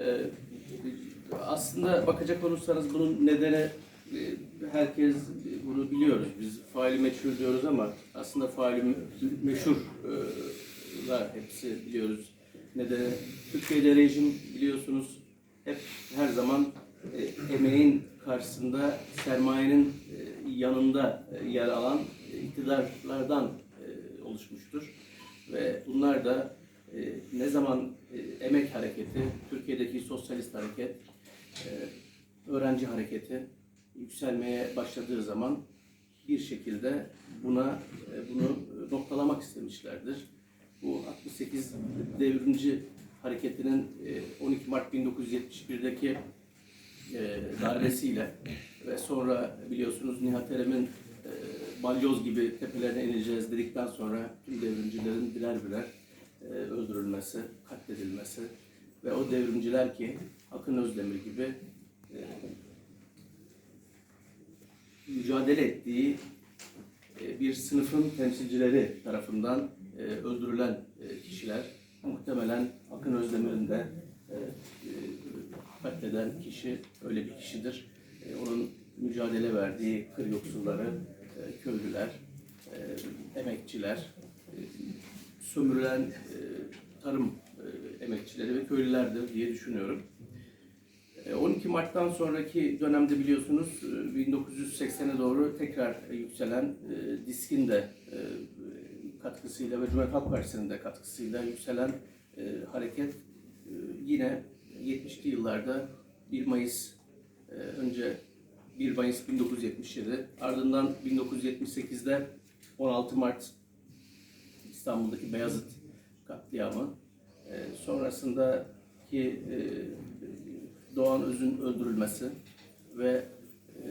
Ee, aslında bakacak olursanız bunun nedeni e, herkes bunu biliyoruz. Biz faili meçhul diyoruz ama aslında faili meşhur e, hepsi biliyoruz. Nedeni Türkiye'de rejim biliyorsunuz hep her zaman e, emeğin karşısında sermayenin yanında yer alan iktidarlardan oluşmuştur. Ve bunlar da ne zaman emek hareketi, Türkiye'deki sosyalist hareket, e, öğrenci hareketi yükselmeye başladığı zaman bir şekilde buna e, bunu noktalamak istemişlerdir. Bu 68 devrimci hareketinin e, 12 Mart 1971'deki e, darbesiyle ve sonra biliyorsunuz Nihat Erem'in e, balyoz gibi tepelerine ineceğiz dedikten sonra tüm devrimcilerin birer birer e, öldürülmesi, katledilmesi ve o devrimciler ki Akın Özdemir gibi e, mücadele ettiği e, bir sınıfın temsilcileri tarafından e, öldürülen e, kişiler muhtemelen Akın Özdemir'in de e, e, katleden kişi öyle bir kişidir. E, onun mücadele verdiği kır yoksulları, e, köylüler, e, emekçiler, e, sömürülen e, tarım e, emekçileri ve köylülerdir diye düşünüyorum. E, 12 Mart'tan sonraki dönemde biliyorsunuz e, 1980'e doğru tekrar e, yükselen e, DİSK'in de e, katkısıyla ve Cumhuriyet Halk Partisi'nin de katkısıyla yükselen e, hareket e, yine 70'li yıllarda 1 Mayıs e, önce 1 Mayıs 1977 ardından 1978'de 16 Mart İstanbul'daki Beyazıt katliamı e, sonrasındaki e, Doğan Öz'ün öldürülmesi ve e,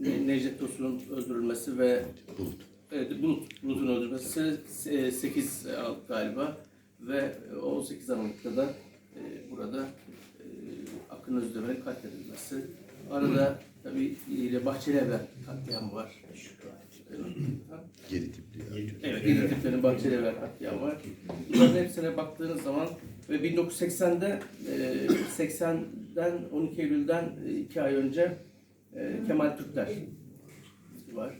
Ne- Necdet Tosun'un öldürülmesi ve Bulut. Evet, Bulut, Bulut'un öldürülmesi e, 8 Aralık galiba ve o 18 Aralık'ta da e, burada e, Akın Özdemir'in katledilmesi. Arada tabii yine Bahçelievler katliamı var. Geri tipli. yani. Evet, yeni tiplerin Bahçelievler katliamı var. Bunların hepsine baktığınız zaman ve 1980'de e, 80'den 12 Eylül'den 2 ay önce e, Kemal Türkler var.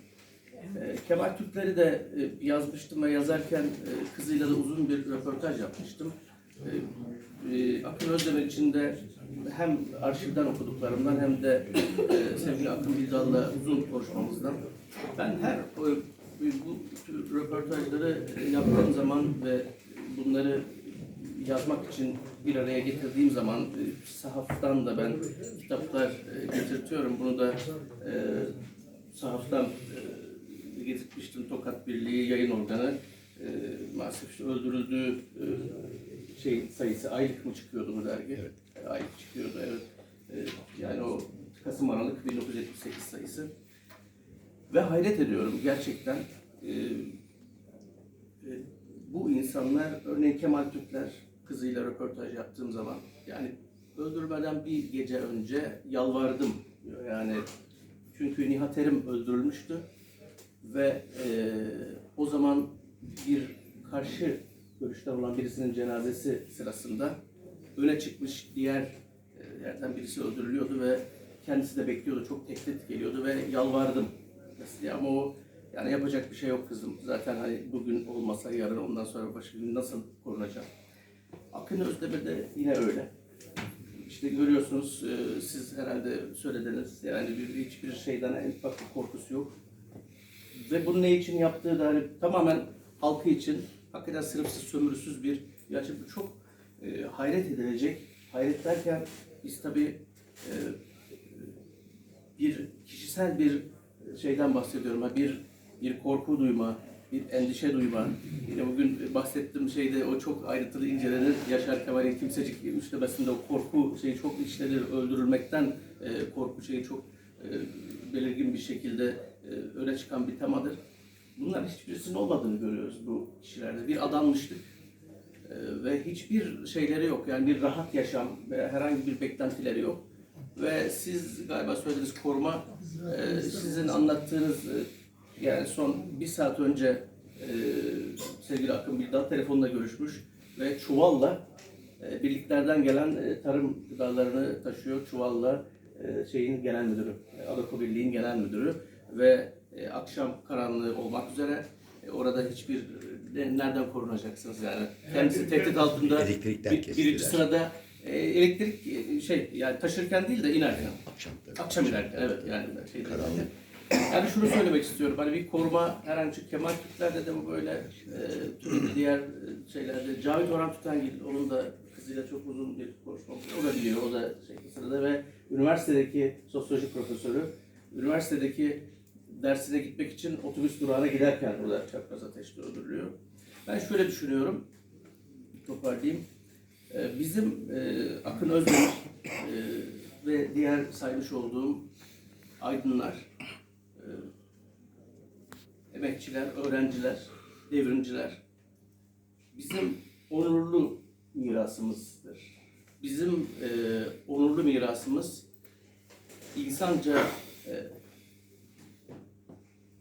E, Kemal Türkleri de e, yazmıştım ve yazarken e, kızıyla da uzun bir röportaj yapmıştım. E, e, Akın Özdemir için de hem arşivden okuduklarımdan hem de e, sevgili Akın Bildal'la uzun konuşmamızdan ben her e, bu tür röportajları yaptığım zaman ve bunları yazmak için bir araya getirdiğim zaman e, sahaftan da ben kitaplar e, getirtiyorum. Bunu da e, sahaftan e, getirtmiştim. Tokat Birliği yayın organı. E, maalesef işte öldürüldüğü e, şey sayısı aylık mı çıkıyordu bu dergi? Evet. E, aylık çıkıyordu evet. E, yani o Kasım Aralık 1978 sayısı. Ve hayret ediyorum gerçekten. e, e, bu insanlar, örneğin Kemal Türkler kızıyla röportaj yaptığım zaman, yani öldürmeden bir gece önce yalvardım. Yani çünkü Nihat Erim öldürülmüştü ve e, o zaman bir karşı görüşten olan birisinin cenazesi sırasında öne çıkmış diğer e, yerden birisi öldürülüyordu ve kendisi de bekliyordu. Çok tehdit geliyordu ve yalvardım. Mesela ama o yani yapacak bir şey yok kızım. Zaten hani bugün olmasa yarın ondan sonra başka gün nasıl korunacak? Akın Özdemir de yine öyle. İşte görüyorsunuz e, siz herhalde söylediniz yani bir, hiçbir şeyden en ufak bir korkusu yok. Ve bunu ne için yaptığı da hani tamamen halkı için hakikaten sınıfsız sömürüsüz bir bu çok e, hayret edilecek. Hayret derken biz tabii e, bir kişisel bir şeyden bahsediyorum. Ha, Bir bir korku duyma, bir endişe duyma. Yine bugün bahsettiğim şeyde o çok ayrıntılı incelenir. Yaşar Kemal'in kimsecik üçlemesinde o korku şeyi çok işlenir. Öldürülmekten e, korku şeyi çok e, belirgin bir şekilde e, öne çıkan bir temadır. Bunların hiçbirisinin olmadığını görüyoruz bu kişilerde. Bir adanmışlık ve hiçbir şeyleri yok. Yani bir rahat yaşam ve herhangi bir beklentileri yok. Ve siz galiba söylediğiniz koruma, e, sizin anlattığınız e, yani son bir saat önce e, sevgili Akın Bildal telefonla görüşmüş ve çuvalla e, birliklerden gelen e, tarım gıdalarını taşıyor. Çuvalla e, şeyin genel müdürü, e, Adako Birliği'nin genel müdürü ve e, akşam karanlığı olmak üzere e, orada hiçbir e, nereden korunacaksınız yani? Kendisi tehdit altında bir- birinci sırada e, elektrik e, şey yani taşırken değil de inerken Akşam tabii. akşam inerken evet yani şey Karanlık. yani şunu söylemek istiyorum. Hani bir koruma herhangi Kemal Türkler'de de bu böyle e, diğer e, şeylerde Cavit Orhan Tütengil onun da kızıyla çok uzun bir konuşma. O da biliyor. O da şey sırada ve üniversitedeki sosyoloji profesörü üniversitedeki dersine gitmek için otobüs durağına giderken burada çapraz ateşle öldürülüyor. Ben şöyle düşünüyorum. Toparlayayım. E, bizim e, Akın Özdemir e, ve diğer saymış olduğum aydınlar e, emekçiler, öğrenciler, devrimciler bizim onurlu mirasımızdır. Bizim onurlu mirasımız insanca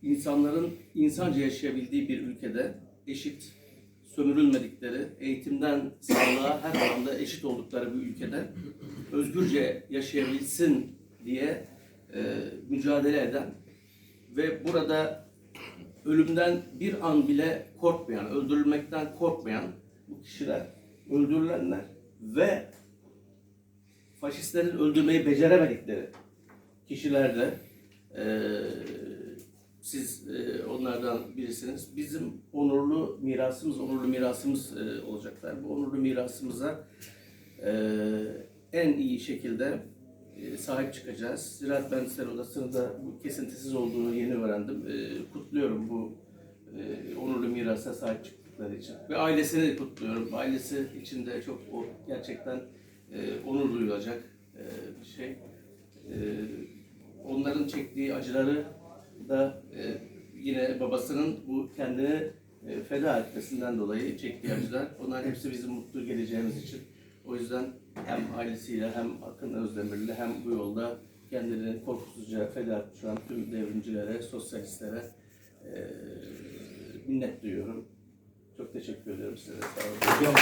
insanların insanca yaşayabildiği bir ülkede eşit, sömürülmedikleri, eğitimden sağlığa her alanda eşit oldukları bir ülkede özgürce yaşayabilsin diye e, mücadele eden ve burada ölümden bir an bile korkmayan, öldürülmekten korkmayan bu kişiler, öldürülenler ve faşistlerin öldürmeyi beceremedikleri kişiler de eee, siz eee, onlardan birisiniz. Bizim onurlu mirasımız, onurlu mirasımız eee, olacaklar. Bu onurlu mirasımıza eee, en iyi şekilde e, sahip çıkacağız. Ziraat Mühendisleri Odası'nın da bu kesintisiz olduğunu yeni öğrendim. E, kutluyorum bu e, onurlu mirasa sahip çıktıkları için. Ve ailesini kutluyorum. Ailesi için de çok o gerçekten e, onur duyulacak e, bir şey. E, onların çektiği acıları da e, yine babasının bu kendini e, feda etmesinden dolayı çektiği acılar. Onların hepsi bizim mutlu geleceğimiz için. O yüzden hem ailesiyle hem Akın Özdemir'le hem bu yolda kendilerini korkusuzca feda etmiş olan tüm devrimcilere, sosyalistlere eee minnet duyuyorum. Çok teşekkür ediyorum size. Sağ olun.